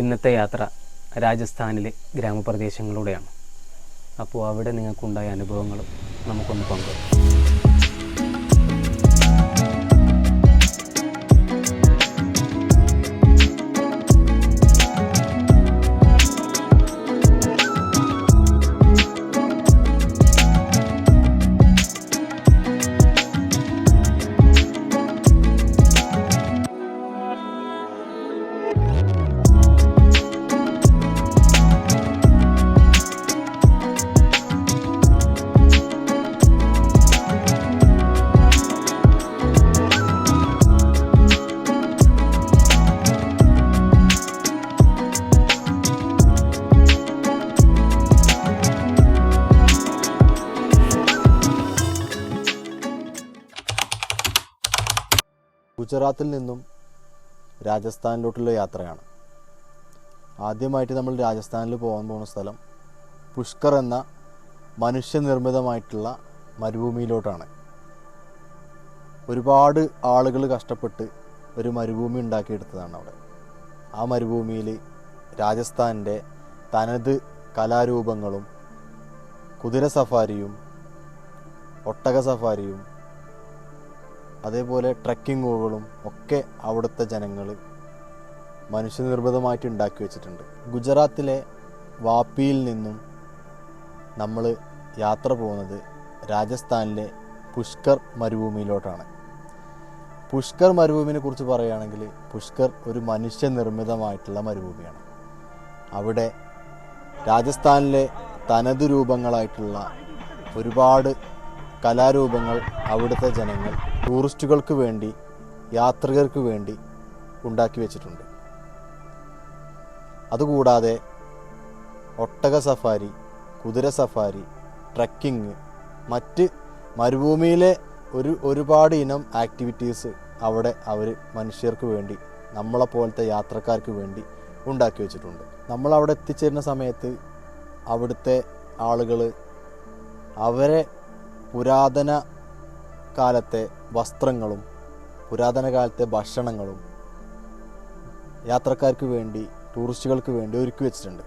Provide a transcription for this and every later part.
ഇന്നത്തെ യാത്ര രാജസ്ഥാനിലെ ഗ്രാമപ്രദേശങ്ങളിലൂടെയാണ്. അപ്പോൾ അവിടെ നിങ്ങൾക്കുണ്ടായ അനുഭവങ്ങളും നമുക്കൊന്ന് പങ്കുവെക്കാം. ഗുജറാത്തിൽ നിന്നും രാജസ്ഥാനിലോട്ടുള്ള യാത്രയാണ്. ആദ്യമായിട്ട് നമ്മൾ രാജസ്ഥാനിൽ പോകാൻ പോകുന്ന സ്ഥലം പുഷ്കർ എന്ന മനുഷ്യനിർമ്മിതമായിട്ടുള്ള മരുഭൂമിയിലോട്ടാണ്. ഒരുപാട് ആളുകൾ കഷ്ടപ്പെട്ട് ഒരു മരുഭൂമി ഉണ്ടാക്കിയെടുത്തതാണ് അവിടെ. ആ മരുഭൂമിയിൽ രാജസ്ഥാനിന്റെ തനത് കലാരൂപങ്ങളും കുതിര സഫാരിയും ഒട്ടക സഫാരിയും അതേപോലെ ട്രക്കിങ്ങുകളും ഒക്കെ അവിടുത്തെ ജനങ്ങൾ മനുഷ്യനിർമ്മിതമായിട്ട് ഉണ്ടാക്കി വെച്ചിട്ടുണ്ട്. ഗുജറാത്തിലെ വാപ്പിയിൽ നിന്നും നമ്മൾ യാത്ര പോകുന്നത് രാജസ്ഥാനിലെ പുഷ്കർ മരുഭൂമിയിലോട്ടാണ്. പുഷ്കർ മരുഭൂമിനെ കുറിച്ച് പറയുകയാണെങ്കിൽ പുഷ്കർ ഒരു മനുഷ്യനിർമ്മിതമായിട്ടുള്ള മരുഭൂമിയാണ്. അവിടെ രാജസ്ഥാനിലെ തനത് രൂപങ്ങളായിട്ടുള്ള ഒരുപാട് കലാരൂപങ്ങൾ അവിടുത്തെ ജനങ്ങൾ ടൂറിസ്റ്റുകൾക്ക് വേണ്ടി യാത്രികർക്ക് വേണ്ടി ഉണ്ടാക്കി വെച്ചിട്ടുണ്ട്. അതുകൂടാതെ ഒട്ടക സഫാരി കുതിര സഫാരി ട്രക്കിങ് മറ്റ് മരുഭൂമിയിലെ ഒരു ഒരുപാട് ഇനം ആക്ടിവിറ്റീസ് അവിടെ അവർ മനുഷ്യർക്ക് വേണ്ടി നമ്മളെപ്പോലത്തെ യാത്രക്കാർക്ക് വേണ്ടി ഉണ്ടാക്കി വെച്ചിട്ടുണ്ട്. നമ്മളവിടെ എത്തിച്ചേരുന്ന സമയത്ത് അവിടുത്തെ ആളുകൾ അവരെ പുരാതന കാലത്തെ വസ്ത്രങ്ങളും പുരാതന കാലത്തെ ഭക്ഷണങ്ങളും യാത്രക്കാർക്ക് വേണ്ടി ടൂറിസ്റ്റുകൾക്ക് വേണ്ടി ഒരുക്കി വെച്ചിട്ടുണ്ട്.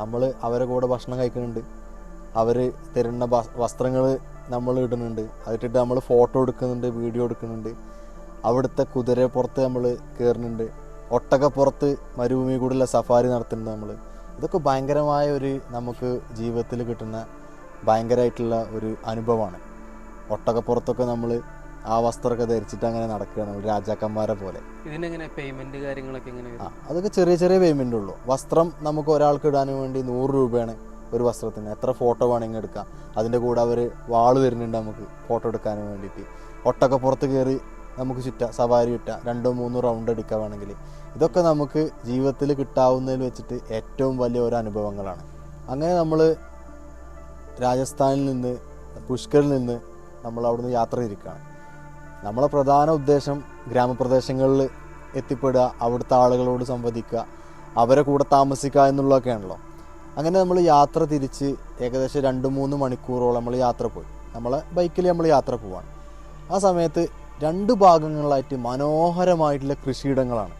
നമ്മൾ അവരെ കൂടെ ഭക്ഷണം കഴിക്കുന്നുണ്ട്. അവർ തരുന്ന വസ്ത്രങ്ങൾ നമ്മൾ ഇടുന്നുണ്ട്. അതിട്ടിട്ട് നമ്മൾ ഫോട്ടോ എടുക്കുന്നുണ്ട് വീഡിയോ എടുക്കുന്നുണ്ട്. അവിടുത്തെ കുതിരപ്പുറത്ത് നമ്മൾ കയറുന്നുണ്ട് ഒട്ടകപ്പുറത്ത് മരുഭൂമി കൂടെയുള്ള സഫാരി നടത്തുന്നുണ്ട് നമ്മൾ ഇതൊക്കെ ഭയങ്കരമായ ഒരു നമുക്ക് ജീവിതത്തിൽ കിട്ടുന്ന ഭയങ്കരമായിട്ടുള്ള ഒരു അനുഭവമാണ്. ഒട്ടകപ്പുറത്തൊക്കെ നമ്മൾ ആ വസ്ത്രമൊക്കെ ധരിച്ചിട്ട് അങ്ങനെ നടക്കുകയാണ് നമ്മൾ രാജാക്കന്മാരെ പോലെ. ഇതിനെങ്ങനെ പേയ്മെന്റ് കാര്യങ്ങളൊക്കെ എങ്ങനെ ആ അതൊക്കെ ചെറിയ ചെറിയ പേയ്മെന്റ് ഉള്ളൂ. വസ്ത്രം നമുക്ക് ഒരാൾക്ക് ഇടാൻ വേണ്ടി നൂറ് രൂപയാണ് ഒരു വസ്ത്രത്തിന്. എത്ര ഫോട്ടോ വേണമെങ്കിൽ എടുക്കാം. അതിന്റെ കൂടെ അവർ വാൾ തരുന്നുണ്ട് നമുക്ക് ഫോട്ടോ എടുക്കാൻ വേണ്ടിയിട്ട്. ഒട്ടക്കപ്പുറത്ത് കയറി നമുക്ക് ചുറ്റ സവാരി ചുറ്റ രണ്ടോ മൂന്നോ റൗണ്ട് എടുക്കാൻ വേണമെങ്കിൽ. ഇതൊക്കെ നമുക്ക് ജീവിതത്തിൽ കിട്ടാവുന്നതിൽ വെച്ചിട്ട് ഏറ്റവും വലിയ ഒരു അനുഭവങ്ങളാണ്. അങ്ങനെ നമ്മൾ രാജസ്ഥാനിൽ നിന്ന് പുഷ്കറിൽ നിന്ന് നമ്മൾ അവിടുന്ന് യാത്ര തിരിക്കുകയാണ് നമ്മളെ പ്രധാന ഉദ്ദേശം ഗ്രാമപ്രദേശങ്ങളിൽ എത്തിപ്പെടുക അവിടുത്തെ ആളുകളോട് സംവദിക്കുക അവരെ കൂടെ താമസിക്കുക എന്നുള്ളതൊക്കെയാണല്ലോ. അങ്ങനെ നമ്മൾ യാത്ര തിരിച്ച് ഏകദേശം രണ്ട് മൂന്ന് മണിക്കൂറോളം നമ്മൾ യാത്ര പോയി. നമ്മളെ ബൈക്കിൽ നമ്മൾ യാത്ര പോവാണ്. ആ സമയത്ത് രണ്ട് ഭാഗങ്ങളായിട്ട് മനോഹരമായിട്ടുള്ള കൃഷിയിടങ്ങളാണ്.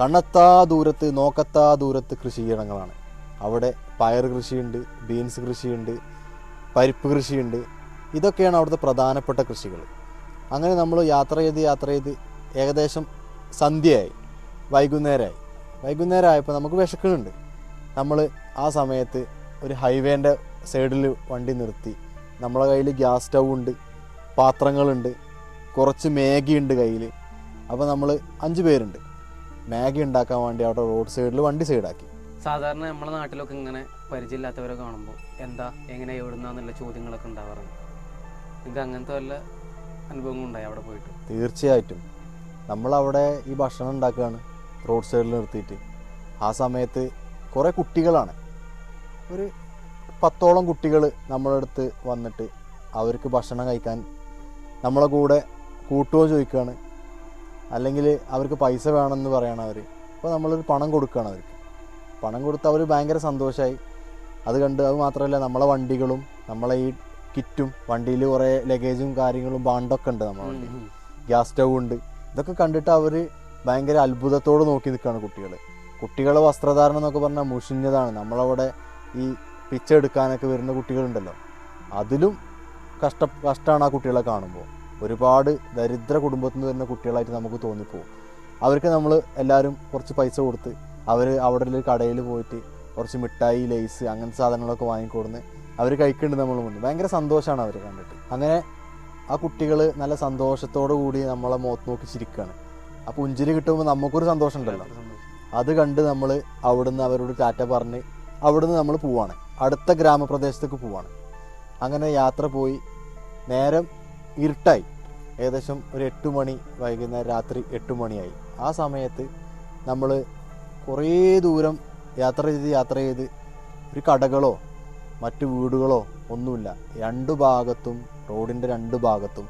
കണ്ണത്താ ദൂരത്ത് നോക്കത്താ ദൂരത്ത് കൃഷിയിടങ്ങളാണ് അവിടെ പയർ കൃഷിയുണ്ട് ബീൻസ് കൃഷിയുണ്ട് പരിപ്പ് കൃഷിയുണ്ട്. ഇതൊക്കെയാണ് അവിടുത്തെ പ്രധാനപ്പെട്ട കൃഷികൾ. അങ്ങനെ നമ്മൾ യാത്ര ചെയ്ത് യാത്ര ചെയ്ത് ഏകദേശം സന്ധ്യയായി. വൈകുന്നേരമായി വൈകുന്നേരം ആയപ്പോൾ നമുക്ക് വിശക്കുന്നുണ്ട്. നമ്മൾ ആ സമയത്ത് ഒരു ഹൈവേന്റെ സൈഡിൽ വണ്ടി നിർത്തി. നമ്മളെ കയ്യിൽ ഗ്യാസ് സ്റ്റൗ ഉണ്ട് പാത്രങ്ങളുണ്ട് കുറച്ച് മാഗി ഉണ്ട് കയ്യിൽ. അപ്പോൾ നമ്മൾ അഞ്ച് പേരുണ്ട്. മാഗി ഉണ്ടാക്കാൻ വേണ്ടി അവിടെ റോഡ് സൈഡിൽ വണ്ടി സൈഡാക്കി. സാധാരണ നമ്മുടെ നാട്ടിലൊക്കെ ഇങ്ങനെ പരിചയമില്ലാത്തവരെ കാണുമ്പോൾ എന്താ എങ്ങനെ എവിടുന്നാന്നുള്ള ചോദ്യങ്ങളൊക്കെ ഉണ്ടാവാറുണ്ട്. നിങ്ങൾക്ക് അങ്ങനത്തെ വല്ല അനുഭവങ്ങളും ഉണ്ടായി അവിടെ പോയിട്ട്. തീർച്ചയായിട്ടും. നമ്മളവിടെ ഈ ഭക്ഷണം ഉണ്ടാക്കുകയാണ്. റോഡ് സൈഡിൽ നിർത്തിയിട്ട്. ആ സമയത്ത് കുറേ കുട്ടികളാണ്. ഒരു പത്തോളം കുട്ടികൾ നമ്മുടെ അടുത്ത് വന്നിട്ട് അവർക്ക് ഭക്ഷണം കഴിക്കാൻ നമ്മളെ കൂടെ കൂട്ടുകയോ ചോദിക്കുകയാണ്. അല്ലെങ്കിൽ അവർക്ക് പൈസ വേണമെന്ന് പറയണം അവർ അപ്പോൾ നമ്മളൊരു പണം കൊടുക്കുകയാണ് അവർക്ക്. പണം കൊടുത്ത് അവർ ഭയങ്കര സന്തോഷമായി അത് കണ്ട് അത് മാത്രമല്ല നമ്മളെ വണ്ടികളും നമ്മളെ ഈ കിറ്റും വണ്ടിയിൽ കുറേ ലഗേജും കാര്യങ്ങളും ബാണ്ടൊക്കെ ഉണ്ട് നമ്മുടെ വണ്ടി. ഗ്യാസ് സ്റ്റൗ ഉണ്ട്. ഇതൊക്കെ കണ്ടിട്ട് അവർ ഭയങ്കര അത്ഭുതത്തോട് നോക്കി നിൽക്കുകയാണ് കുട്ടികൾ കുട്ടികളെ വസ്ത്രധാരണം എന്നൊക്കെ പറഞ്ഞാൽ മുഷിഞ്ഞതാണ്. നമ്മളവിടെ ഈ പിച്ചെടുക്കാനൊക്കെ വരുന്ന കുട്ടികളുണ്ടല്ലോ. അതിലും കഷ്ട കഷ്ടമാണ് ആ കുട്ടികളെ കാണുമ്പോൾ. ഒരുപാട് ദരിദ്ര കുടുംബത്തിൽ നിന്ന് വരുന്ന കുട്ടികളായിട്ട് നമുക്ക് തോന്നിപ്പോവും. അവർക്ക് നമ്മൾ എല്ലാവരും കുറച്ച് പൈസ കൊടുത്ത് അവർ അവിടെ ഒരു കടയിൽ പോയിട്ട് കുറച്ച് മിഠായി ലേസ് അങ്ങനത്തെ സാധനങ്ങളൊക്കെ വാങ്ങിക്കൊടുന്ന് അവർ കഴിക്കുന്നുണ്ട് നമ്മൾ മുന്നിൽ. ഭയങ്കര സന്തോഷമാണ് അവർ കണ്ടിട്ട്. അങ്ങനെ ആ കുട്ടികൾ നല്ല സന്തോഷത്തോടു കൂടി നമ്മളെ മുഖത്ത് നോക്കി ചിരിക്കുകയാണ് ആ പുഞ്ചിരി കിട്ടുമ്പോൾ നമുക്കൊരു സന്തോഷം ഉണ്ടല്ലോ അത് കണ്ട് നമ്മൾ അവിടുന്ന് അവരോട് ടാറ്റ പറഞ്ഞ് അവിടുന്ന് നമ്മൾ പോവാണ്. അടുത്ത ഗ്രാമപ്രദേശത്തേക്ക് പോവാണ്. അങ്ങനെ യാത്ര പോയി. നേരം ഇരുട്ടായി. ഏകദേശം ഒരു എട്ട് മണി വൈകുന്നേരം രാത്രി എട്ട് മണിയായി. ആ സമയത്ത് നമ്മൾ കുറേ ദൂരം യാത്ര ചെയ്ത് യാത്ര ചെയ്ത് ഒരു കടകളോ മറ്റു വീടുകളോ ഒന്നുമില്ല. രണ്ടു ഭാഗത്തും റോഡിന്റെ രണ്ട് ഭാഗത്തും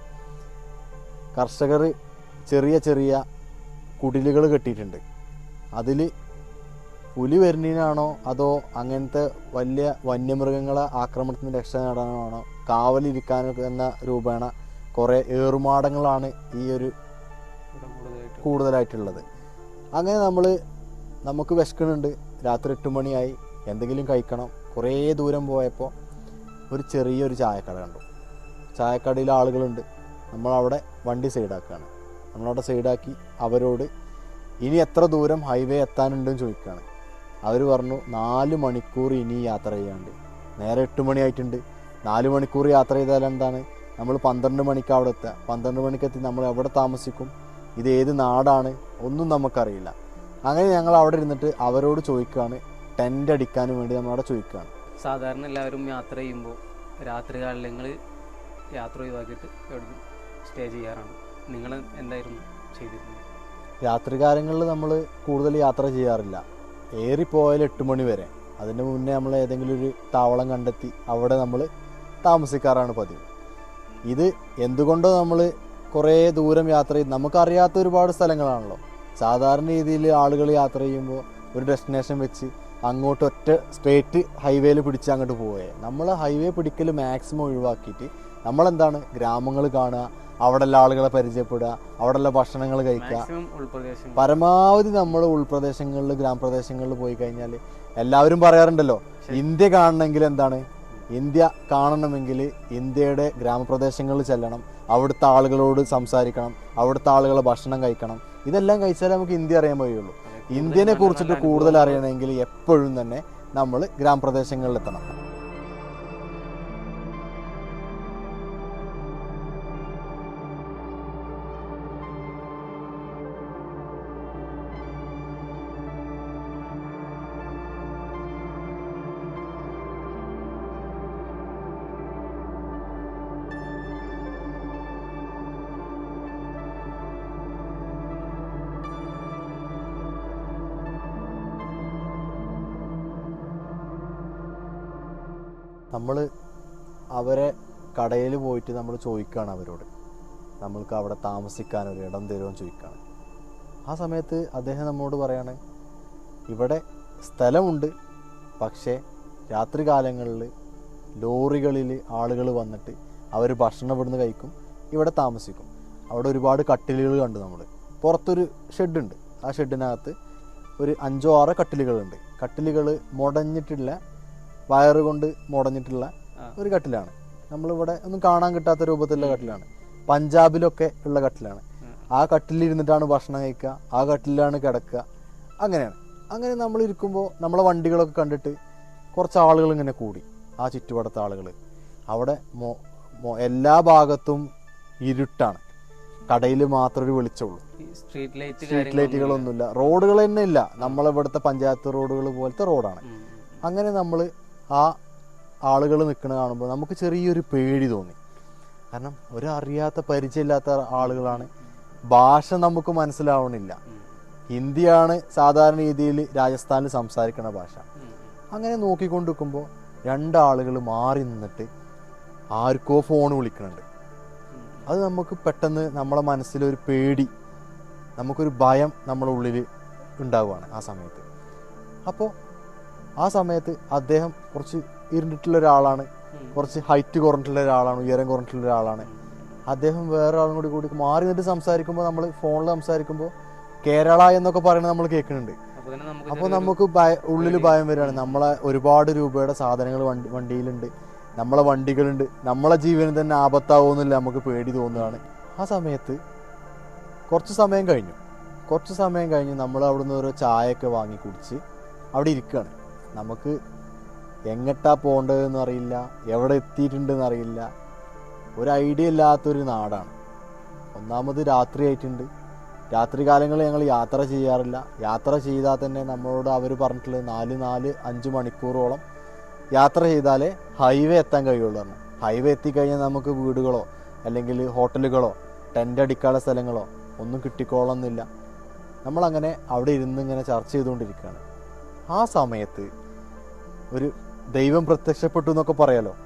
കർഷകർ ചെറിയ ചെറിയ കുടിലുകൾ കെട്ടിയിട്ടുണ്ട്. അതിൽ പുലി വരുന്നതിനാണോ അതോ അങ്ങനത്തെ വലിയ വന്യമൃഗങ്ങളെ ആക്രമണത്തിന് രക്ഷ നേടാനാണോ കാവലിരിക്കാനൊക്കെ എന്ന രൂപേണ കുറേ ഏറുമാടങ്ങളാണ് ഈ ഒരു കൂടുതലായിട്ടുള്ളത്. അങ്ങനെ നമ്മൾ നമുക്ക് വിശക്കണുണ്ട് രാത്രി എട്ട് മണിയായി. എന്തെങ്കിലും കഴിക്കണം. കുറേ ദൂരം പോയപ്പോൾ ഒരു ചെറിയൊരു ചായക്കട കണ്ടു. ചായക്കടയിൽ ആളുകളുണ്ട്. നമ്മളവിടെ വണ്ടി സൈഡാക്കുകയാണ് നമ്മളവിടെ സൈഡാക്കി അവരോട് ഇനി എത്ര ദൂരം ഹൈവേ എത്താനുണ്ടെന്ന് ചോദിക്കുകയാണ് അവർ പറഞ്ഞു നാല് മണിക്കൂർ ഇനി യാത്ര ചെയ്യാണ്ട് നേരെ എട്ട് മണിയായിട്ടുണ്ട് നാല് മണിക്കൂർ യാത്ര ചെയ്താൽ എന്താണ്? നമ്മൾ പന്ത്രണ്ട് മണിക്ക് അവിടെ എത്തുക. പന്ത്രണ്ട് മണിക്കെത്തി നമ്മൾ എവിടെ താമസിക്കും? ഇത് ഏത് നാടാണ്? ഒന്നും നമുക്കറിയില്ല. അങ്ങനെ ഞങ്ങൾ അവിടെ ഇരുന്നിട്ട് അവരോട് ചോദിക്കുകയാണ് ടെന്റ് അടിക്കാനും വേണ്ടി നമ്മളവിടെ ചോദിക്കുകയാണ്. സാധാരണ എല്ലാവരും യാത്ര ചെയ്യുമ്പോൾ രാത്രി കാലങ്ങൾ യാത്ര ഒഴിവാക്കിയിട്ട് എവിടെ സ്റ്റേ ചെയ്യാറാണ്. നിങ്ങൾ എന്തായിരുന്നു ചെയ്തിരുന്നത്? രാത്രികാലങ്ങളിൽ നമ്മൾ കൂടുതൽ യാത്ര ചെയ്യാറില്ല. ഏറിപ്പോയാൽ എട്ട് മണി വരെ. അതിന് മുന്നേ നമ്മൾ ഏതെങ്കിലും ഒരു താവളം കണ്ടെത്തി അവിടെ നമ്മൾ താമസിക്കാറാണ് പതിവ്. ഇത് എന്തുകൊണ്ടോ നമ്മൾ കുറേ ദൂരം യാത്ര ചെയ്ത് നമുക്കറിയാത്ത ഒരുപാട് സ്ഥലങ്ങളാണല്ലോ. സാധാരണ രീതിയിൽ ആളുകൾ യാത്ര ചെയ്യുമ്പോൾ ഒരു ഡെസ്റ്റിനേഷൻ വെച്ച് അങ്ങോട്ട് ഒറ്റ സ്ട്രേറ്റ് ഹൈവേയിൽ പിടിച്ച് അങ്ങോട്ട് പോവേ. നമ്മൾ ഹൈവേ പിടിക്കൽ മാക്സിമം ഒഴിവാക്കിയിട്ട് നമ്മളെന്താണ്? ഗ്രാമങ്ങൾ കാണുക അവിടെയുള്ള ആളുകളെ പരിചയപ്പെടുക അവിടെയുള്ള ഭക്ഷണങ്ങൾ കഴിക്കുക. പരമാവധി നമ്മൾ ഉൾപ്രദേശങ്ങളിൽ ഗ്രാമപ്രദേശങ്ങളിൽ പോയി കഴിഞ്ഞാൽ എല്ലാവരും പറയാറുണ്ടല്ലോ ഇന്ത്യ കാണണമെങ്കിൽ എന്താണ്? ഇന്ത്യ കാണണമെങ്കിൽ ഇന്ത്യയുടെ ഗ്രാമപ്രദേശങ്ങളിൽ ചെല്ലണം അവിടുത്തെ ആളുകളോട് സംസാരിക്കണം അവിടുത്തെ ആളുകളെ ഭക്ഷണം കഴിക്കണം. ഇതെല്ലാം കഴിച്ചാലേ നമുക്ക് ഇന്ത്യ അറിയാൻ കഴിയുള്ളൂ അതെ, ഇന്ത്യനെ കുറിച്ചിട്ട് കൂടുതൽ അറിയണമെങ്കിൽ എപ്പോഴും തന്നെ നമ്മൾ ഗ്രാമപ്രദേശങ്ങളിൽ നമ്മൾ അവരെ കടയിൽ പോയിട്ട് നമ്മൾ ചോദിക്കുകയാണ് അവരോട്. നമ്മൾക്ക് അവിടെ താമസിക്കാൻ ഒരു ഇടം തരുമോ ചോദിക്കുകയാണ് ആ സമയത്ത് അദ്ദേഹം നമ്മോട് പറയാണ് ഇവിടെ സ്ഥലമുണ്ട് പക്ഷേ രാത്രി കാലങ്ങളിൽ ലോറികളിൽ ആളുകൾ വന്നിട്ട് അവർ ഭക്ഷണം ഇവിടുന്ന് കഴിക്കും ഇവിടെ താമസിക്കും. അവിടെ ഒരുപാട് കട്ടിലുകൾ കണ്ടു നമ്മൾ പുറത്തൊരു ഷെഡുണ്ട്. ആ ഷെഡിനകത്ത് ഒരു അഞ്ചോ ആറോ കട്ടിലുകളുണ്ട്. കട്ടിലുകൾ മുടഞ്ഞിട്ടുള്ള വയറ് കൊണ്ട് മുടഞ്ഞിട്ടുള്ള. ഒരു കട്ടിലാണ്. നമ്മളിവിടെ ഒന്നും കാണാൻ കിട്ടാത്ത രൂപത്തിലുള്ള കട്ടിലാണ്. പഞ്ചാബിലൊക്കെ ഉള്ള കട്ടിലാണ്. ആ. കട്ടിലിരുന്നിട്ടാണ് ഭക്ഷണം കഴിക്കുക. ആ കട്ടിലാണ് കിടക്കുക. അങ്ങനെയാണ്. അങ്ങനെ നമ്മൾ ഇരിക്കുമ്പോൾ നമ്മളെ വണ്ടികളൊക്കെ കണ്ടിട്ട് കുറച്ച് ആളുകൾ ഇങ്ങനെ കൂടി. ആ ചുറ്റുപാടത്തെ ആളുകൾ. അവിടെ മൊ എല്ലാ ഭാഗത്തും ഇരുട്ടാണ്. കടയിൽ മാത്രമേ ഒരു വെളിച്ചമുള്ളൂ. Light street ലൈറ്റുകളൊന്നുമില്ല. റോഡുകൾ തന്നെ ഇല്ല. നമ്മളിവിടുത്തെ പഞ്ചായത്ത് റോഡുകൾ പോലത്തെ റോഡാണ്. അങ്ങനെ നമ്മൾ ആ ആളുകൾ നിൽക്കുന്നത് കാണുമ്പോൾ നമുക്ക് ചെറിയൊരു പേടി തോന്നി. കാരണം ഒരറിയാത്ത പരിചയമില്ലാത്ത ആളുകളാണ്. ഭാഷ നമുക്ക് മനസ്സിലാവണില്ല. ഹിന്ദിയാണ് സാധാരണ രീതിയിൽ രാജസ്ഥാനിൽ സംസാരിക്കുന്ന ഭാഷ. അങ്ങനെ നോക്കിക്കൊണ്ട് നിൽക്കുമ്പോൾ രണ്ടാളുകൾ മാറി നിന്നിട്ട് ആർക്കോ ഫോൺ വിളിക്കുന്നുണ്ട് അത് നമുക്ക് പെട്ടെന്ന് നമ്മളെ മനസ്സിലൊരു പേടി നമുക്കൊരു ഭയം നമ്മുടെ ഉള്ളിൽ ഉണ്ടാവുകയാണ് ആ സമയത്ത്. അപ്പോൾ ആ സമയത്ത് അദ്ദേഹം കുറച്ച് ഇരുന്നിട്ടുള്ള ഒരാളാണ്. കുറച്ച് ഹൈറ്റ് കുറഞ്ഞിട്ടുള്ള ഒരാളാണ് ഉയരം കുറഞ്ഞിട്ടുള്ള ഒരാളാണ്. അദ്ദേഹം വേറെ ആളും കൂടി കൂടി മാറി നിന്ന് സംസാരിക്കുമ്പോൾ നമ്മൾ ഫോണിൽ സംസാരിക്കുമ്പോൾ കേരള എന്നൊക്കെ പറയുന്നത് നമ്മൾ കേൾക്കുന്നുണ്ട്. അപ്പൊ അപ്പോൾ നമുക്ക് ഉള്ളിൽ ഭയം വരികയാണ്. നമ്മളെ ഒരുപാട് രൂപയുടെ സാധനങ്ങൾ വണ്ടി വണ്ടിയിലുണ്ട്. നമ്മളെ വണ്ടികളുണ്ട്. നമ്മളെ ജീവന് തന്നെ ആപത്താവുമെന്നില്ല നമുക്ക് പേടി തോന്നുകയാണ്. ആ സമയത്ത് കുറച്ച് സമയം കഴിഞ്ഞു. കുറച്ച് സമയം കഴിഞ്ഞ് നമ്മൾ അവിടുന്ന് ഒരു ചായയൊക്കെ വാങ്ങി കുടിച്ച് അവിടെ ഇരിക്കുകയാണ്. നമുക്ക് എങ്ങട്ടാ പോകേണ്ടതെന്ന് അറിയില്ല എവിടെ എത്തിയിട്ടുണ്ടെന്ന് അറിയില്ല. ഒരു ഐഡിയ ഇല്ലാത്തൊരു നാടാണ്. ഒന്നാമത് രാത്രി ആയിട്ടുണ്ട്. രാത്രി കാലങ്ങളിൽ ഞങ്ങൾ യാത്ര ചെയ്യാറില്ല. യാത്ര ചെയ്താൽ തന്നെ നമ്മളോട് അവർ പറഞ്ഞിട്ടുള്ളത് നാല് നാല് അഞ്ച് മണിക്കൂറോളം യാത്ര ചെയ്താലേ ഹൈവേ എത്താൻ കഴിയുള്ളൂ എന്ന് ഹൈവേ എത്തിക്കഴിഞ്ഞാൽ നമുക്ക് വീടുകളോ അല്ലെങ്കിൽ ഹോട്ടലുകളോ ടെന്റ് അടിക്കാനുള്ള സ്ഥലങ്ങളോ ഒന്നും കിട്ടിക്കോളന്നില്ല നമ്മളങ്ങനെ അവിടെ ഇരുന്ന് ഇങ്ങനെ ചർച്ച ചെയ്തുകൊണ്ടിരിക്കുകയാണ്. ആ സമയത്ത് ഒരു ദൈവം പ്രത്യക്ഷപ്പെട്ടു എന്നൊക്കെ പറയാലോ.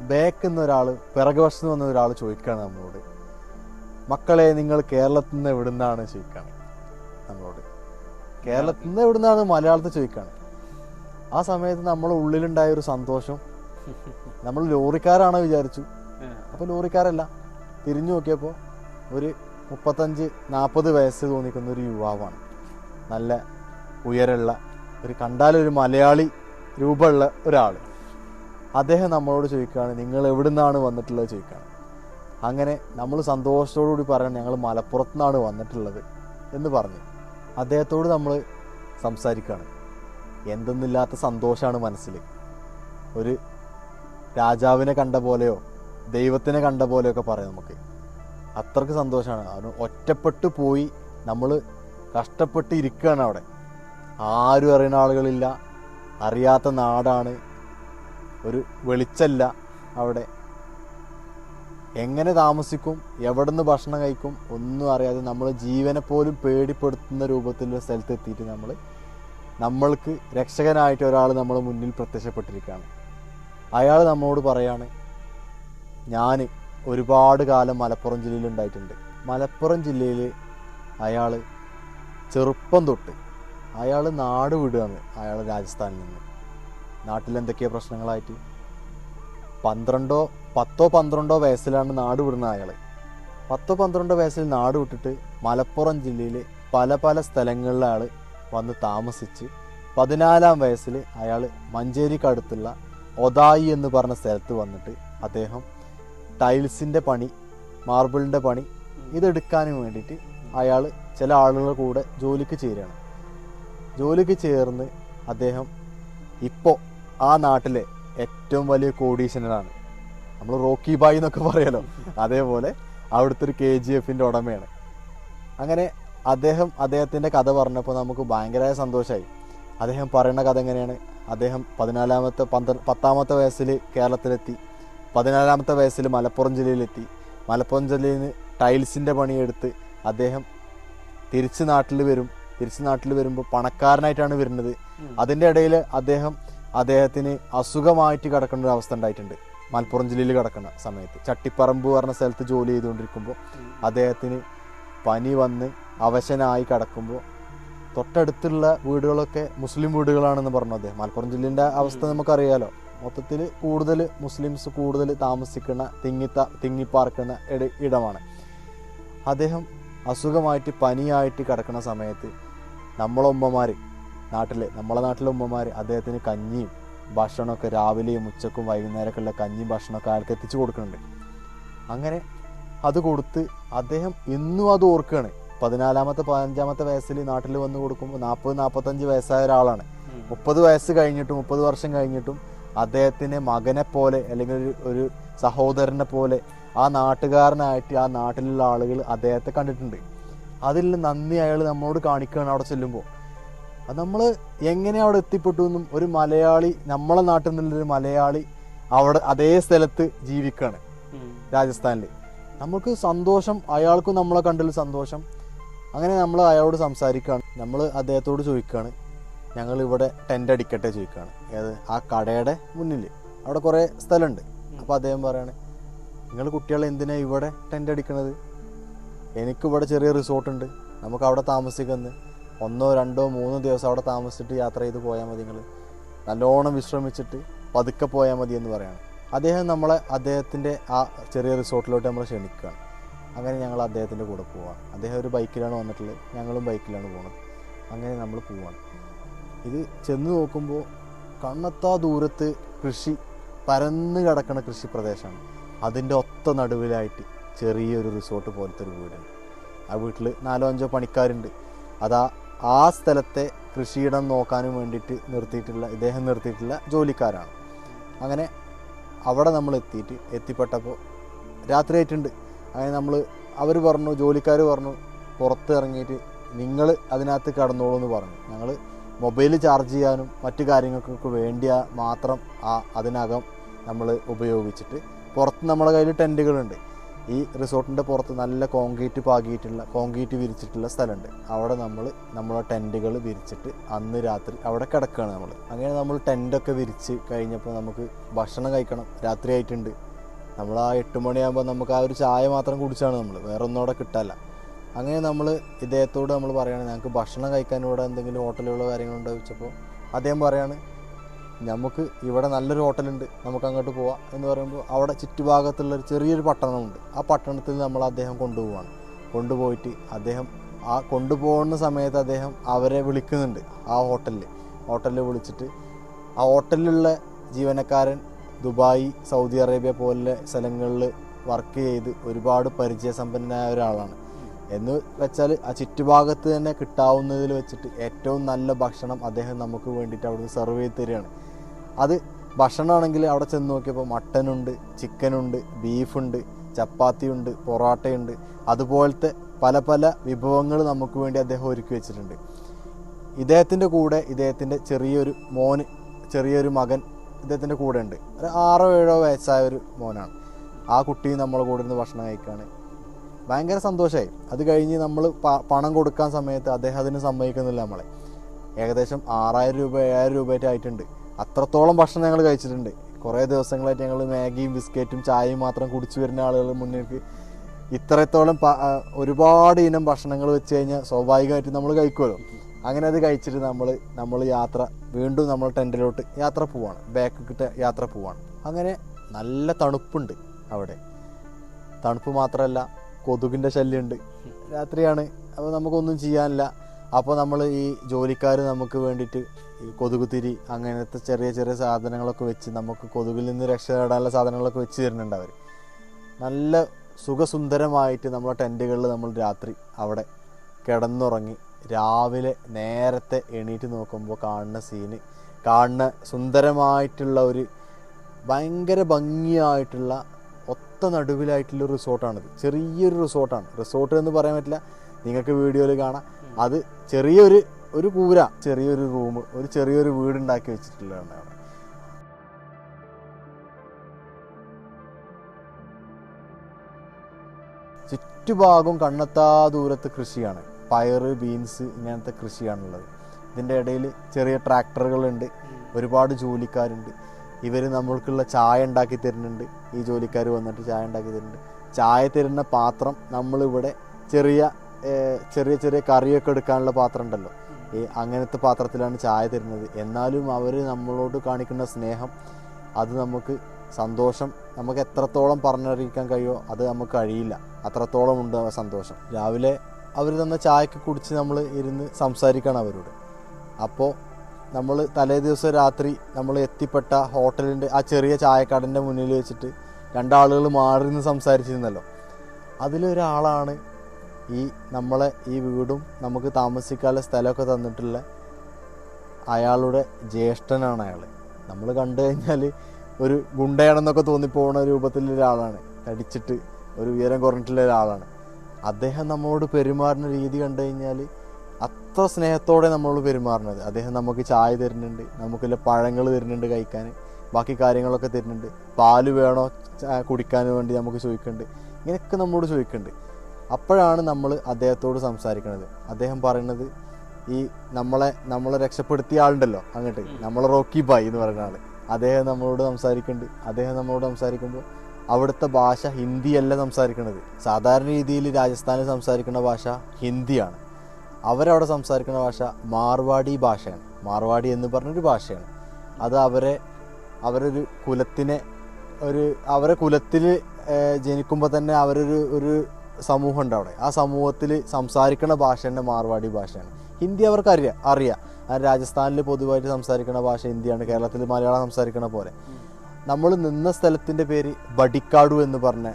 ബാക്ക് എന്ന ഒരാൾ പിറകുവശത്ത് നിന്ന് വന്ന ഒരാൾ ചോദിക്കുകയാണ് നമ്മളോട്. മക്കളെ നിങ്ങൾ കേരളത്തിൽ നിന്ന് എവിടെ നിന്നാണ് ചോദിക്കുകയാണ് നമ്മളോട്. കേരളത്തിൽ നിന്ന് എവിടെ നിന്നാണ് മലയാളത്തിൽ ചോദിക്കുകയാണ്. ആ സമയത്ത് നമ്മളെ ഉള്ളിലുണ്ടായ ഒരു സന്തോഷം. നമ്മൾ ലോറിക്കാരാണോ വിചാരിച്ചു. അപ്പൊ അപ്പോൾ ലോറിക്കാരല്ല. തിരിഞ്ഞു നോക്കിയപ്പോൾ ഒരു മുപ്പത്തഞ്ച് നാൽപ്പത് വയസ്സ് തോന്നിക്കുന്ന ഒരു യുവാവാണ്. നല്ല ഉയരമുള്ള ഒരു കണ്ടാലൊരു മലയാളി രൂപമുള്ള ഒരാൾ. അദ്ദേഹം നമ്മളോട് ചോദിക്കുകയാണ് നിങ്ങൾ എവിടെ നിന്നാണ് വന്നിട്ടുള്ളത്? ചോദിക്കുകയാണ്. അങ്ങനെ നമ്മൾ സന്തോഷത്തോടു കൂടി പറയണം ഞങ്ങൾ മലപ്പുറത്തു നിന്നാണ് വന്നിട്ടുള്ളത് എന്ന് പറഞ്ഞു. അദ്ദേഹത്തോട് നമ്മൾ സംസാരിക്കുകയാണ്. എന്തെന്നില്ലാത്ത സന്തോഷമാണ് മനസ്സിൽ. ഒരു രാജാവിനെ കണ്ട പോലെയോ ദൈവത്തിനെ കണ്ട പോലെയൊക്കെ പറയാം നമുക്ക്. അത്രയ്ക്ക് സന്തോഷമാണ്. അവന് ഒറ്റപ്പെട്ട് പോയി നമ്മൾ കഷ്ടപ്പെട്ട് ഇരിക്കുകയാണ് അവിടെ. ആരും അറിയുന്ന ആളുകളില്ല. അറിയാത്ത നാടാണ്. ഒരു വെളിച്ചല്ല അവിടെ. എങ്ങനെ താമസിക്കും എവിടെ നിന്ന് ഭക്ഷണം കഴിക്കും ഒന്നും അറിയാതെ നമ്മൾ ജീവനെ പോലും പേടിപ്പെടുത്തുന്ന രൂപത്തിലുള്ള സ്ഥലത്ത് എത്തിയിട്ട് നമ്മൾ നമ്മൾക്ക് രക്ഷകനായിട്ട് ഒരാൾ നമ്മൾ മുന്നിൽ പ്രത്യക്ഷപ്പെട്ടിരിക്കുകയാണ്. അയാൾ നമ്മളോട് പറയാണ് ഞാൻ ഒരുപാട് കാലം മലപ്പുറം ജില്ലയിൽ ഉണ്ടായിട്ടുണ്ട്. മലപ്പുറം ജില്ലയിൽ അയാൾ ചെറുപ്പം തൊട്ട് അയാൾ നാട് വിടുകയാണ് അയാൾ രാജസ്ഥാനിൽ നിന്ന്. നാട്ടിൽ എന്തൊക്കെയോ പ്രശ്നങ്ങളായിട്ട്? പന്ത്രണ്ടോ പത്തോ പന്ത്രണ്ടോ വയസ്സിലാണ് നാട് വിടുന്ന അയാൾ പത്തോ പന്ത്രണ്ടോ വയസ്സിൽ നാട് വിട്ടിട്ട് മലപ്പുറം ജില്ലയിൽ പല പല സ്ഥലങ്ങളിലാൾ വന്ന് താമസിച്ച് പതിനാലാം വയസ്സിൽ അയാൾ മഞ്ചേരിക്കടുത്തുള്ള ഒതായി എന്ന് പറഞ്ഞ സ്ഥലത്ത് വന്നിട്ട് അദ്ദേഹം ടൈൽസിന്റെ പണി മാർബിളിന്റെ പണി ഇതെടുക്കാനും വേണ്ടിയിട്ട് അയാൾ ചില ആളുകളുടെ കൂടെ ജോലിക്ക് ചേരുകയാണ്. ജോലിക്ക് ചേർന്ന് അദ്ദേഹം ഇപ്പോൾ ആ നാട്ടിലെ ഏറ്റവും വലിയ കോടീശ്വരനാണ്. നമ്മൾ റോക്കി ബായ് എന്നൊക്കെ പറയാലോ അതേപോലെ അവിടുത്തെ ഒരു കെ ജി എഫിന്റെ ഉടമയാണ്. അങ്ങനെ അദ്ദേഹം അദ്ദേഹത്തിന്റെ കഥ പറഞ്ഞപ്പോൾ നമുക്ക് ഭയങ്കരമായ സന്തോഷമായി അദ്ദേഹം പറയുന്ന കഥ എങ്ങനെയാണ്? അദ്ദേഹം പതിനാലാമത്തെ പന്ത്ര പത്താമത്തെ വയസ്സിൽ കേരളത്തിലെത്തി. പതിനാലാമത്തെ വയസ്സിൽ മലപ്പുറം ജില്ലയിലെത്തി. മലപ്പുറം ജില്ലയിൽ നിന്ന് ടൈൽസിന്റെ പണിയെടുത്ത് അദ്ദേഹം തിരിച്ച് നാട്ടിൽ വരും. തിരിച്ച് നാട്ടിൽ വരുമ്പോൾ പണക്കാരനായിട്ടാണ് വരുന്നത്. അതിന്റെ ഇടയിൽ അദ്ദേഹം അദ്ദേഹത്തിന് അസുഖമായിട്ട് കിടക്കേണ്ട ഒരു അവസ്ഥ ഉണ്ടായിട്ടുണ്ട്. മലപ്പുറം ജില്ലയിൽ കിടക്കുന്ന സമയത്ത്. ചട്ടിപ്പറമ്പ് പറഞ്ഞ സ്ഥലത്ത് ജോലി ചെയ്തുകൊണ്ടിരിക്കുമ്പോൾ അദ്ദേഹത്തിന് പനി വന്ന് അവശനായി കിടക്കുമ്പോൾ തൊട്ടടുത്തുള്ള വീടുകളൊക്കെ മുസ്ലിം വീടുകളാണെന്ന് പറഞ്ഞു അദ്ദേഹം. മലപ്പുറം ജില്ലേന്റെ അവസ്ഥ നമുക്കറിയാലോ. മൊത്തത്തിൽ കൂടുതൽ മുസ്ലിംസ് കൂടുതൽ താമസിക്കുന്ന തിങ്ങിത്ത തിങ്ങിപ്പാർക്കുന്ന ഇട- ഇടമാണ്. അദ്ദേഹം അസുഖമായിട്ട് പനിയായിട്ട് കിടക്കുന്ന സമയത്ത് നമ്മളെ ഉമ്മമാർ നാട്ടിൽ നമ്മളെ നാട്ടിലെ ഉമ്മമാർ അദ്ദേഹത്തിന് കഞ്ഞിയും ഭക്ഷണമൊക്കെ രാവിലെയും ഉച്ചക്കും വൈകുന്നേരമൊക്കെ ഉള്ള കഞ്ഞിയും ഭക്ഷണമൊക്കെ അയാൾക്ക് എത്തിച്ചു കൊടുക്കുന്നുണ്ട്. അങ്ങനെ അത് കൊടുത്ത് അദ്ദേഹം എന്നും അത് ഓർക്കുകയാണ്. പതിനാലാമത്തെ പതിനഞ്ചാമത്തെ വയസ്സിൽ നാട്ടിൽ വന്ന് കൊടുക്കുമ്പോൾ നാൽപ്പത് നാൽപ്പത്തഞ്ച് വയസ്സായ ഒരാളാണ്. മുപ്പത് വയസ്സ് കഴിഞ്ഞിട്ടും മുപ്പത് വർഷം കഴിഞ്ഞിട്ടും അദ്ദേഹത്തിന് മകനെ പോലെ അല്ലെങ്കിൽ ഒരു ഒരു സഹോദരനെ പോലെ ആ നാട്ടുകാരനായിട്ട് ആ നാട്ടിലുള്ള ആളുകൾ അദ്ദേഹത്തെ കണ്ടിട്ടുണ്ട്. അതിൽ നന്ദി അയാൾ നമ്മളോട് കാണിക്കുകയാണ് അവിടെ ചെല്ലുമ്പോൾ. അത് നമ്മൾ എങ്ങനെ അവിടെ എത്തിപ്പെട്ടു എന്നും ഒരു മലയാളി നമ്മളെ നാട്ടിൽ നിന്നുള്ളൊരു മലയാളി അവിടെ അതേ സ്ഥലത്ത് ജീവിക്കുകയാണ് രാജസ്ഥാനിൽ നമുക്ക് സന്തോഷം അയാൾക്കും നമ്മളെ കണ്ടതിൽ സന്തോഷം. അങ്ങനെ നമ്മൾ അയാളോട് സംസാരിക്കുകയാണ്. നമ്മൾ അദ്ദേഹത്തോട് ചോദിക്കുകയാണ്. ഞങ്ങൾ ഇവിടെ ടെന്റ് അടിക്കട്ടെ ചോദിക്കുകയാണ്. ഏത്? ആ കടയുടെ മുന്നിൽ അവിടെ കുറേ സ്ഥലമുണ്ട്. അപ്പോൾ അദ്ദേഹം പറയാണ് നിങ്ങൾ കുട്ടികളെ എന്തിനാണ് ഇവിടെ ടെന്റ് അടിക്കണത്? എനിക്കിവിടെ ചെറിയ റിസോർട്ടുണ്ട്. നമുക്ക് അവിടെ താമസിക്കുന്നത് ഒന്നോ രണ്ടോ മൂന്നോ ദിവസം അവിടെ താമസിച്ചിട്ട് യാത്ര ചെയ്ത് പോയാൽ മതി നിങ്ങൾ നല്ലോണം വിശ്രമിച്ചിട്ട് പതുക്കെ പോയാൽ മതി എന്ന് പറയാണ്. അദ്ദേഹം നമ്മളെ അദ്ദേഹത്തിന്റെ ആ ചെറിയ റിസോർട്ടിലോട്ട് നമ്മൾ ക്ഷണിക്കുകയാണ്. അങ്ങനെ ഞങ്ങൾ അദ്ദേഹത്തിന്റെ കൂടെ പോവാണ്. അദ്ദേഹം ഒരു ബൈക്കിലാണ് വന്നിട്ടുള്ളത്. ഞങ്ങളും ബൈക്കിലാണ് പോകുന്നത് അങ്ങനെ നമ്മൾ പോവാണ്. ഇത് ചെന്ന് നോക്കുമ്പോൾ കണ്ണത്താ ദൂരത്ത് കൃഷി പരന്ന് കിടക്കുന്ന കൃഷി പ്രദേശമാണ്. അതിന്റെ ഒത്ത നടുവിലായിട്ട് ചെറിയൊരു റിസോർട്ട് പോലത്തെ ഒരു വീടുണ്ട്. ആ വീട്ടിൽ നാലോ അഞ്ചോ പണിക്കാരുണ്ട്. അതാ ആ സ്ഥലത്തെ കൃഷിയിടം നോക്കാനും വേണ്ടിയിട്ട് നിർത്തിയിട്ടുള്ള ഇദ്ദേഹം നിർത്തിയിട്ടുള്ള ജോലിക്കാരാണ്. അങ്ങനെ അവിടെ നമ്മൾ എത്തിയിട്ട് എത്തിപ്പെട്ടപ്പോൾ രാത്രി ആയിട്ടുണ്ട്. അങ്ങനെ നമ്മൾ അവർ പറഞ്ഞു ജോലിക്കാർ പറഞ്ഞു പുറത്ത് ഇറങ്ങിയിട്ട് നിങ്ങൾ അതിനകത്ത് കടന്നോളൂ എന്ന് പറഞ്ഞു. ഞങ്ങൾ മൊബൈൽ ചാർജ് ചെയ്യാനും മറ്റു കാര്യങ്ങൾക്കൊക്കെ വേണ്ടിയ മാത്രം ആ അതിനകം നമ്മൾ ഉപയോഗിച്ചിട്ട് പുറത്ത് നമ്മുടെ കയ്യിൽ ടെന്റുകളുണ്ട് ഈ റിസോർട്ടിന്റെ പുറത്ത് നല്ല കോൺക്രീറ്റ് പാകിയിട്ടുള്ള കോൺക്രീറ്റ് വിരിച്ചിട്ടുള്ള സ്ഥലമുണ്ട്. അവിടെ നമ്മൾ നമ്മളെ ടെന്റുകൾ വിരിച്ചിട്ട് അന്ന് രാത്രി അവിടെ കിടക്കുകയാണ് നമ്മൾ അങ്ങനെ നമ്മൾ ടെന്റൊക്കെ വിരിച്ച് കഴിഞ്ഞപ്പോൾ നമുക്ക് ഭക്ഷണം കഴിക്കണം. രാത്രി ആയിട്ടുണ്ട്. നമ്മൾ ആ എട്ട് മണിയാകുമ്പോൾ നമുക്ക് ആ ഒരു ചായ മാത്രം കുടിച്ചാണ് നമ്മൾ വേറെ ഒന്നും അവിടെ കിട്ടാല്ല അങ്ങനെ നമ്മൾ ഇദ്ദേഹത്തോട് നമ്മൾ പറയുകയാണ് ഞങ്ങൾക്ക് ഭക്ഷണം കഴിക്കാൻ ഇവിടെ എന്തെങ്കിലും ഹോട്ടലുകളോ കാര്യങ്ങളുണ്ടോ ചോദിച്ചപ്പോൾ അദ്ദേഹം പറയാണ് നമുക്ക് ഇവിടെ നല്ലൊരു ഹോട്ടലുണ്ട് നമുക്ക് അങ്ങോട്ട് പോവാം എന്ന് പറയുമ്പോൾ അവിടെ ചുറ്റുഭാഗത്തുള്ള ഒരു ചെറിയൊരു പട്ടണമുണ്ട്. ആ പട്ടണത്തിൽ നമ്മൾ അദ്ദേഹം കൊണ്ടുപോവാണ്. കൊണ്ടുപോയിട്ട് അദ്ദേഹം ആ കൊണ്ടുപോകുന്ന സമയത്ത് അദ്ദേഹം അവരെ വിളിക്കുന്നുണ്ട് ആ ഹോട്ടലിൽ. ഹോട്ടലിൽ വിളിച്ചിട്ട് ആ ഹോട്ടലിലുള്ള ജീവനക്കാരൻ ദുബായ് സൗദി അറേബ്യ പോലുള്ള സ്ഥലങ്ങളിൽ വർക്ക് ചെയ്ത് ഒരുപാട് പരിചയസമ്പന്നനായ ഒരാളാണ്. എന്ന് വെച്ചാൽ ആ ചുറ്റുഭാഗത്ത് തന്നെ കിട്ടാവുന്നതിൽ വെച്ചിട്ട് ഏറ്റവും നല്ല ഭക്ഷണം അദ്ദേഹം നമുക്ക് വേണ്ടിയിട്ട് അവിടുന്ന് സെർവ് ചെയ്ത് തരികയാണ്. അത് ഭക്ഷണമാണെങ്കിൽ അവിടെ ചെന്ന് നോക്കിയപ്പോൾ മട്ടനുണ്ട് ചിക്കനുണ്ട് ബീഫുണ്ട് ചപ്പാത്തിയുണ്ട് പൊറോട്ടയുണ്ട്. അതുപോലത്തെ പല പല വിഭവങ്ങൾ നമുക്ക് വേണ്ടി അദ്ദേഹം ഒരുക്കി വെച്ചിട്ടുണ്ട്. ഇദ്ദേഹത്തിന്റെ കൂടെ ഇദ്ദേഹത്തിന്റെ ചെറിയൊരു മോന് ചെറിയൊരു മകൻ ഇദ്ദേഹത്തിന്റെ കൂടെ ഉണ്ട്. ഒരു ആറോ ഏഴോ വയസ്സായ ഒരു മോനാണ്. ആ കുട്ടി നമ്മളെ കൂടെ ഇരുന്ന് ഭക്ഷണം കഴിക്കുകയാണ്. ഭയങ്കര സന്തോഷമായി. അത് കഴിഞ്ഞ് നമ്മൾ പണം കൊടുക്കാൻ സമയത്ത് അദ്ദേഹം അതിന് സമ്മതിക്കുന്നില്ല നമ്മളെ. ഏകദേശം ആറായിരം രൂപ ഏഴായിരം രൂപയായിട്ട് ആയിട്ടുണ്ട്. അത്രത്തോളം ഭക്ഷണം ഞങ്ങൾ കഴിച്ചിട്ടുണ്ട്. കുറേ ദിവസങ്ങളായിട്ട് ഞങ്ങൾ മാഗിയും ബിസ്ക്കറ്റും ചായയും മാത്രം കുടിച്ചു വരുന്ന ആളുകൾ മുന്നിലേക്ക് ഇത്രത്തോളം ഒരുപാട് ഇനം ഭക്ഷണങ്ങൾ വെച്ച് കഴിഞ്ഞാൽ സ്വാഭാവികമായിട്ട് നമ്മൾ കഴിക്കുമല്ലോ അങ്ങനെ അത് കഴിച്ചിട്ട് നമ്മൾ നമ്മൾ യാത്ര വീണ്ടും നമ്മൾ ടെന്റിലോട്ട് യാത്ര പോവാണ്. ബാക്കിട്ട് യാത്ര പോവാണ്. അങ്ങനെ നല്ല തണുപ്പുണ്ട് അവിടെ. തണുപ്പ് മാത്രമല്ല കൊതുകിന്റെ ശല്യമുണ്ട് രാത്രിയാണ് അപ്പോൾ നമുക്കൊന്നും ചെയ്യാനില്ല. അപ്പോൾ നമ്മൾ ഈ ജോലിക്കാർ നമുക്ക് വേണ്ടിയിട്ട് ഈ കൊതുകുതിരി അങ്ങനത്തെ ചെറിയ ചെറിയ സാധനങ്ങളൊക്കെ വെച്ച് നമുക്ക് കൊതുകിൽ നിന്ന് രക്ഷ നേടാനുള്ള സാധനങ്ങളൊക്കെ വെച്ച് തരുന്നുണ്ട് അവർ നല്ല സുഖസുന്ദരമായിട്ട് നമ്മളെ ടെന്റുകളിൽ നമ്മൾ രാത്രി അവിടെ കിടന്നുറങ്ങി രാവിലെ നേരത്തെ എണീറ്റ് നോക്കുമ്പോൾ കാണുന്ന സീന് കാണുന്ന സുന്ദരമായിട്ടുള്ള ഒരു ഭയങ്കര ഭംഗിയായിട്ടുള്ള ഒത്ത നടുവിലായിട്ടുള്ള റിസോർട്ടാണിത്. ചെറിയൊരു റിസോർട്ടാണ്. റിസോർട്ട് എന്ന് പറയാൻ പറ്റില്ല. നിങ്ങൾക്ക് വീഡിയോയിൽ കാണാം. അത് ചെറിയൊരു ഒരു കൂര ചെറിയൊരു റൂം ഒരു ചെറിയൊരു വീടുണ്ടാക്കി വെച്ചിട്ടുള്ളതാണ് അവിടെ. ചുറ്റുഭാഗം കണ്ണെത്താ ദൂരത്ത് കൃഷിയാണ്. പയർ ബീൻസ് ഇങ്ങനത്തെ കൃഷിയാണുള്ളത്. ഇതിന്റെ ഇടയിൽ ചെറിയ ട്രാക്ടറുകളുണ്ട് ഒരുപാട് ജോലിക്കാരുണ്ട്. ഇവർ നമ്മൾക്കുള്ള ചായ ഉണ്ടാക്കി തരുന്നുണ്ട്. ഈ ജോലിക്കാർ വന്നിട്ട് ചായ ഉണ്ടാക്കി തരുന്നുണ്ട്. ചായ തരുന്ന പാത്രം നമ്മളിവിടെ ചെറിയ ചെറിയ ചെറിയ കറിയൊക്കെ എടുക്കാനുള്ള പാത്രം ഉണ്ടല്ലോ. ഈ അങ്ങനത്തെ പാത്രത്തിലാണ് ചായ തരുന്നത്. എന്നാലും അവർ നമ്മളോട് കാണിക്കുന്ന സ്നേഹം അത് നമുക്ക് സന്തോഷം നമുക്ക് എത്രത്തോളം പറഞ്ഞറിയിക്കാൻ കഴിയുമോ അത് നമുക്ക് കഴിയില്ല. അത്രത്തോളം ഉണ്ട് ആ സന്തോഷം. രാവിലെ അവർ തന്ന ചായക്ക് കുടിച്ച് നമ്മൾ ഇരുന്ന് സംസാരിക്കണം അവരോട്. അപ്പോൾ നമ്മൾ തലേ ദിവസം രാത്രി നമ്മൾ എത്തിപ്പെട്ട ഹോട്ടലിന്റെ ആ ചെറിയ ചായക്കടന്റെ മുന്നിൽ വെച്ചിട്ട് രണ്ടാളുകൾ മാറി നിന്ന് സംസാരിച്ചിരുന്നല്ലോ. അതിലൊരാളാണ് ഈ നമ്മളെ ഈ വീടും നമുക്ക് താമസിക്കാനുള്ള സ്ഥലമൊക്കെ തന്നിട്ടുള്ള അയാളുടെ ജ്യേഷ്ഠനാണ് അയാൾ നമ്മൾ കണ്ടു കഴിഞ്ഞാൽ ഒരു ഗുണ്ടയാണെന്നൊക്കെ തോന്നിപ്പോകുന്ന രൂപത്തിലുള്ള ഒരാളാണ്. തടിച്ചിട്ട് ഒരു ഉയരം കുറഞ്ഞിട്ടുള്ള ഒരാളാണ്. അദ്ദേഹം നമ്മളോട് പെരുമാറുന്ന രീതി കണ്ടു കഴിഞ്ഞാൽ അത്ര സ്നേഹത്തോടെ നമ്മളോട് പെരുമാറുന്നത്. അദ്ദേഹം നമുക്ക് ചായ തരുന്നുണ്ട് നമുക്കില്ല പഴങ്ങൾ തരുന്നുണ്ട് കഴിക്കാൻ ബാക്കി കാര്യങ്ങളൊക്കെ തരുന്നുണ്ട്. പാൽ വേണോ കുടിക്കാൻ വേണ്ടി നമുക്ക് ചോദിക്കുന്നുണ്ട് ഇങ്ങനെയൊക്കെ നമ്മളോട് ചോദിക്കുന്നുണ്ട് അപ്പോഴാണ് നമ്മൾ അദ്ദേഹത്തോട് സംസാരിക്കുന്നത് അദ്ദേഹം പറയുന്നത് ഈ നമ്മളെ നമ്മളെ രക്ഷപ്പെടുത്തിയ ആളുണ്ടല്ലോ അങ്ങോട്ട്. നമ്മളെ റോക്കി ബായ് എന്ന് പറയുന്ന ആൾ അദ്ദേഹം നമ്മളോട് സംസാരിക്കുന്നുണ്ട്. അദ്ദേഹം നമ്മളോട് സംസാരിക്കുമ്പോൾ അവിടുത്തെ ഭാഷ ഹിന്ദിയല്ല സംസാരിക്കുന്നത് സാധാരണ രീതിയിൽ രാജസ്ഥാനിൽ സംസാരിക്കുന്ന ഭാഷ ഹിന്ദിയാണ്. അവരവിടെ സംസാരിക്കുന്ന ഭാഷ മാർവാടി ഭാഷയാണ്. മാർവാടി എന്ന് പറഞ്ഞൊരു ഭാഷയാണ്. അത് അവരെ അവരൊരു കുലത്തിനെ ഒരു അവരെ കുലത്തിൽ ജനിക്കുമ്പോൾ തന്നെ അവരൊരു ഒരു സമൂഹം ഉണ്ട് അവിടെ. ആ സമൂഹത്തിൽ സംസാരിക്കുന്ന ഭാഷ തന്നെ മാർവാടി ഭാഷയാണ്. ഹിന്ദി അവർക്ക് അറിയാം അറിയാം. രാജസ്ഥാനിൽ പൊതുവായിട്ട് സംസാരിക്കുന്ന ഭാഷ ഹിന്ദിയാണ് കേരളത്തിൽ മലയാളം സംസാരിക്കുന്ന പോലെ. നമ്മൾ നിന്ന സ്ഥലത്തിന്റെ പേര് ബഡിക്കാടു എന്ന് പറഞ്ഞ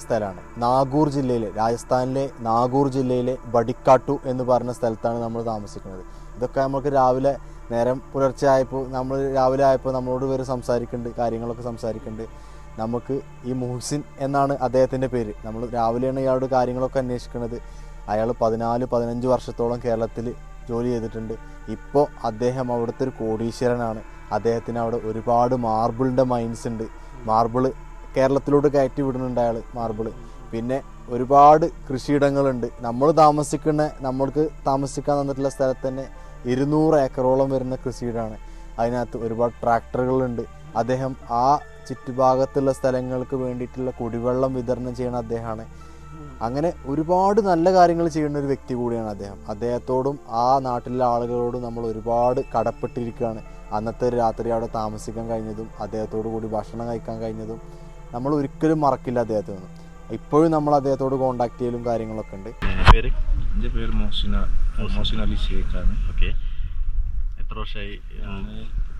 സ്ഥലമാണ്. നാഗൂർ ജില്ലയിലെ രാജസ്ഥാനിലെ നാഗൂർ ജില്ലയിലെ ബഡിക്കാട്ടു എന്ന് പറഞ്ഞ സ്ഥലത്താണ് നമ്മൾ താമസിക്കുന്നത്. ഇതൊക്കെ നമുക്ക് രാവിലെ നേരം പുലർച്ചെ ആയപ്പോൾ നമ്മൾ രാവിലെ ആയപ്പോൾ നമ്മളോട് പേര് സംസാരിക്കുന്നുണ്ട് കാര്യങ്ങളൊക്കെ സംസാരിക്കുന്നുണ്ട്. നമുക്ക് ഈ മുഹ്സിൻ എന്നാണ് അദ്ദേഹത്തിന്റെ പേര്. നമ്മൾ രാവിലെയാണ് ഇയാളുടെ കാര്യങ്ങളൊക്കെ അന്വേഷിക്കുന്നത്. അയാൾ പതിനാല് പതിനഞ്ച് വർഷത്തോളം കേരളത്തിൽ ജോലി ചെയ്തിട്ടുണ്ട്. ഇപ്പോൾ അദ്ദേഹം അവിടുത്തെ ഒരു കോടീശ്വരനാണ്. അദ്ദേഹത്തിന് അവിടെ ഒരുപാട് മാർബിളിന്റെ മൈൻസ് ഉണ്ട്. മാർബിൾ കേരളത്തിലോട്ട് കയറ്റി വിടുന്നുണ്ട് അയാൾ മാർബിൾ. പിന്നെ ഒരുപാട് കൃഷിയിടങ്ങളുണ്ട്. നമ്മൾ താമസിക്കുന്ന നമ്മൾക്ക് താമസിക്കാൻ തന്നിട്ടുള്ള സ്ഥലത്ത് തന്നെ ഇരുന്നൂറ് ഏക്കറോളം വരുന്ന കൃഷിയിടമാണ് അതിനകത്ത് ഒരുപാട് ട്രാക്ടറുകളുണ്ട്. അദ്ദേഹം ആ ചുറ്റുഭാഗത്തുള്ള സ്ഥലങ്ങൾക്ക് വേണ്ടിയിട്ടുള്ള കുടിവെള്ളം വിതരണം ചെയ്യുന്ന അദ്ദേഹമാണ്. അങ്ങനെ ഒരുപാട് നല്ല കാര്യങ്ങൾ ചെയ്യുന്ന ഒരു വ്യക്തി കൂടിയാണ് അദ്ദേഹം. അദ്ദേഹത്തോടും ആ നാട്ടിലെ ആളുകളോടും നമ്മൾ ഒരുപാട് കടപ്പെട്ടിരിക്കുകയാണ്. അന്നത്തെ ഒരു രാത്രി അവിടെ താമസിക്കാൻ കഴിഞ്ഞതും അദ്ദേഹത്തോടു കൂടി ഭക്ഷണം കഴിക്കാൻ കഴിഞ്ഞതും നമ്മൾ ഒരിക്കലും മറക്കില്ല അദ്ദേഹത്തിൽ നിന്ന് ഇപ്പോഴും നമ്മൾ അദ്ദേഹത്തോട് കോണ്ടാക്ട് ചെയ്യലും കാര്യങ്ങളൊക്കെ ഉണ്ട്. പേര്? എന്റെ പേര് മോസിന മോസിൻ അലി ഷേഖാണ് ഓക്കെ. എത്ര വർഷമായി?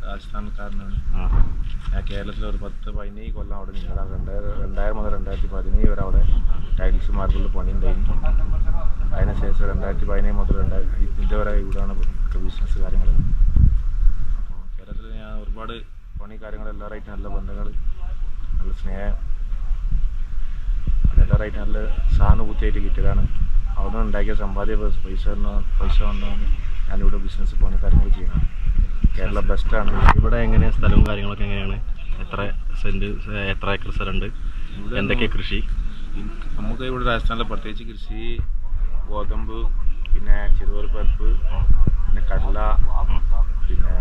രാജസ്ഥാൻകാരനാണ് ആ. ഞാൻ കേരളത്തിൽ ഒരു പത്ത് പതിനേഴ് കൊല്ലം അവിടെ നിന്നതാണ് രണ്ടായിരം രണ്ടായിരം മുതൽ രണ്ടായിരത്തി പതിനേഴ് വരെ അവിടെ ടൈൽസ് മാർബിളിൽ പണി ഉണ്ടായിരുന്നു അതിനുശേഷം രണ്ടായിരത്തി പതിനേഴ് മുതൽ രണ്ടായിരത്തി ഇതിന്റെ വരെ ഇവിടെയാണ് ബിസിനസ് കാര്യങ്ങൾ അപ്പോൾ കേരളത്തിൽ ഞാൻ ഒരുപാട് പണി കാര്യങ്ങൾ എല്ലാവരായിട്ടും നല്ല ബന്ധങ്ങൾ നല്ല സ്നേഹം എല്ലാവരായിട്ടും നല്ല സഹാനുഭൂതിയായിട്ട് കിട്ടിയതാണ്. അവിടെ നിന്ന് ഉണ്ടാക്കിയ സമ്പാദ്യ പൈസ പൈസ കൊണ്ടാണ് ഞാനിവിടെ ബിസിനസ് പണി കാര്യങ്ങൾ ചെയ്യുന്നത്. കേരള ബെസ്റ്റാണ് ഇവിടെ എങ്ങനെ സ്ഥലവും കാര്യങ്ങളൊക്കെ എങ്ങനെയാണ്? എത്ര സെന്റ് എത്ര ഏക്കർ സ്ഥലമുണ്ട് എന്തൊക്കെ കൃഷി? നമുക്ക് ഇവിടെ രാജസ്ഥാനിലെ പ്രത്യേകിച്ച് കൃഷി ഗോതമ്പ് പിന്നെ ചെറുപയർ പരിപ്പ് പിന്നെ കടല പിന്നെ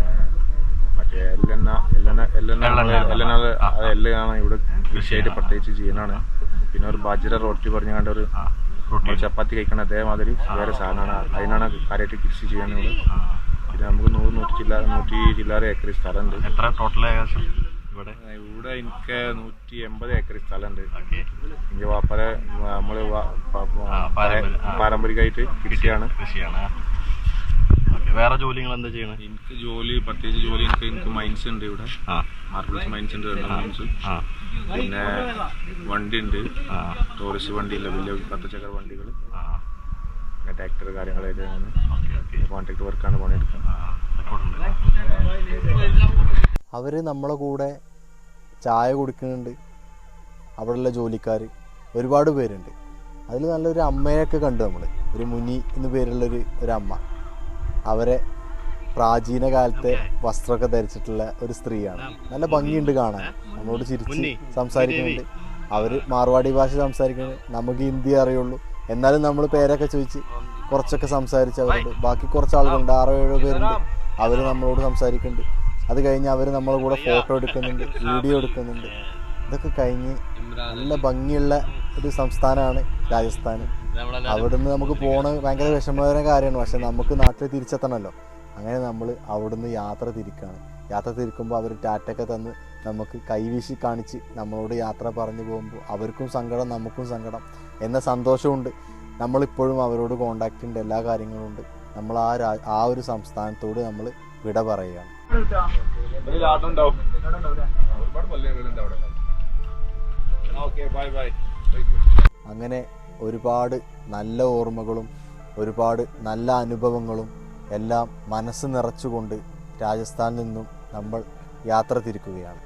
മറ്റേ എല്ലെണ്ണ എല്ലെണ്ണ എല്ലെണ്ണ എള്ളെണ്ണ. എല്ലെണ്ണ. ആ, ആ. എല്ലാം ഇവിടെ കൃഷിയായിട്ട് പ്രത്യേകിച്ച് ചെയ്യുന്നതാണ്. പിന്നെ ഒരു ബാജ്ര റോട്ടി പറഞ്ഞു കണ്ട ഒരു ചപ്പാത്തി കഴിക്കണ അതേമാതിരി വേറെ സാധനമാണ്. അതിനാണ് കാര്യമായിട്ട് കൃഷി ചെയ്യുന്നത് പിന്നെ നമുക്ക് നൂറ് നൂറ്റി ചില്ല നൂറ്റി ചില്ലാറ് ഏക്കർ സ്ഥലമുണ്ട്. എത്ര ടോട്ടൽ ഏകദേശം? ഇവിടെ ഇവിടെ എനിക്ക് നൂറ്റി എൺപത് ഏക്കർ സ്ഥലമുണ്ട്. എന്റെ വാപ്പര നമ്മൾ. പാരമ്പര്യമായിട്ട് കൃഷിയാണ്. കൃഷിയാണ്. വേറെ ജോലികൾ എന്താ ചെയ്യണേ? എനിക്ക് ജോലി പ്രത്യേകിച്ച് ജോലി എനിക്ക് എനിക്ക് മൈൻസ് ഉണ്ട് ഇവിടെ. മാർബിൾസ് മൈൻസ് ഉണ്ട് രണ്ട് മൈൻസ് പിന്നെ വണ്ടി ഉണ്ട് ടൂറിസ്റ്റ് വണ്ടിയില്ല വലിയ പത്ത് ചക്ര വണ്ടികൾ ട്രാക്ടർ പിന്നെ കോൺട്രാക്ട് വർക്കാണ് പണിയെടുക്കുന്നത് അവർ നമ്മളെ കൂടെ ചായ കുടിക്കുന്നുണ്ട്. അവിടെയുള്ള ജോലിക്കാർ ഒരുപാട് പേരുണ്ട്. അതിൽ നല്ലൊരു അമ്മയൊക്കെ കണ്ടു നമ്മൾ ഒരു മുനി എന്ന് പേരുള്ളൊരു ഒരു അമ്മ അവരെ പ്രാചീന കാലത്തെ വസ്ത്രമൊക്കെ ധരിച്ചിട്ടുള്ള ഒരു സ്ത്രീയാണ്. നല്ല ഭംഗിയുണ്ട് കാണാൻ. നമ്മളോട് ചിരിച്ച് സംസാരിക്കുന്നുണ്ട്. അവർ മാർവാടി ഭാഷ സംസാരിക്കുന്നത് നമുക്ക് ഹിന്ദി അറിയുള്ളൂ. എന്നാലും നമ്മൾ പേരൊക്കെ ചോദിച്ച് കുറച്ചൊക്കെ സംസാരിച്ച് അവരോട്. ബാക്കി കുറച്ച് ആളുകളുണ്ട് ആറോ ഏഴോ പേരുണ്ട്. അവർ നമ്മളോട് സംസാരിക്കുന്നുണ്ട്. അത് കഴിഞ്ഞ് അവർ നമ്മളെ കൂടെ ഫോട്ടോ എടുക്കുന്നുണ്ട് വീഡിയോ എടുക്കുന്നുണ്ട്. ഇതൊക്കെ കഴിഞ്ഞ് നല്ല ഭംഗിയുള്ള ഒരു സംസ്ഥാനമാണ് രാജസ്ഥാൻ. അവിടുന്ന് നമുക്ക് പോണ ഭയങ്കര വിഷമകര കാര്യമാണ്. പക്ഷെ നമുക്ക് നാട്ടിൽ തിരിച്ചെത്തണമല്ലോ. അങ്ങനെ നമ്മൾ അവിടുന്ന് യാത്ര തിരിക്കുകയാണ് യാത്ര തിരിക്കുമ്പോൾ അവർ ടാറ്റൊക്കെ തന്ന് നമുക്ക് കൈവീശി കാണിച്ച് നമ്മളോട് യാത്ര പറഞ്ഞു പോകുമ്പോൾ അവർക്കും സങ്കടം നമുക്കും സങ്കടം എന്ന സന്തോഷമുണ്ട്. നമ്മളിപ്പോഴും അവരോട് കോണ്ടാക്റ്റ് ഉണ്ട് എല്ലാ കാര്യങ്ങളും ഉണ്ട്. നമ്മൾ ആ ആ ഒരു സംസ്ഥാനത്തോട് നമ്മൾ വിട പറയുകയാണ്. അങ്ങനെ ഒരുപാട് നല്ല ഓർമ്മകളും ഒരുപാട് നല്ല അനുഭവങ്ങളും എല്ലാം മനസ്സ് നിറച്ചുകൊണ്ട് രാജസ്ഥാനിൽ നിന്നും നമ്മൾ യാത്ര തിരിക്കുകയാണ്.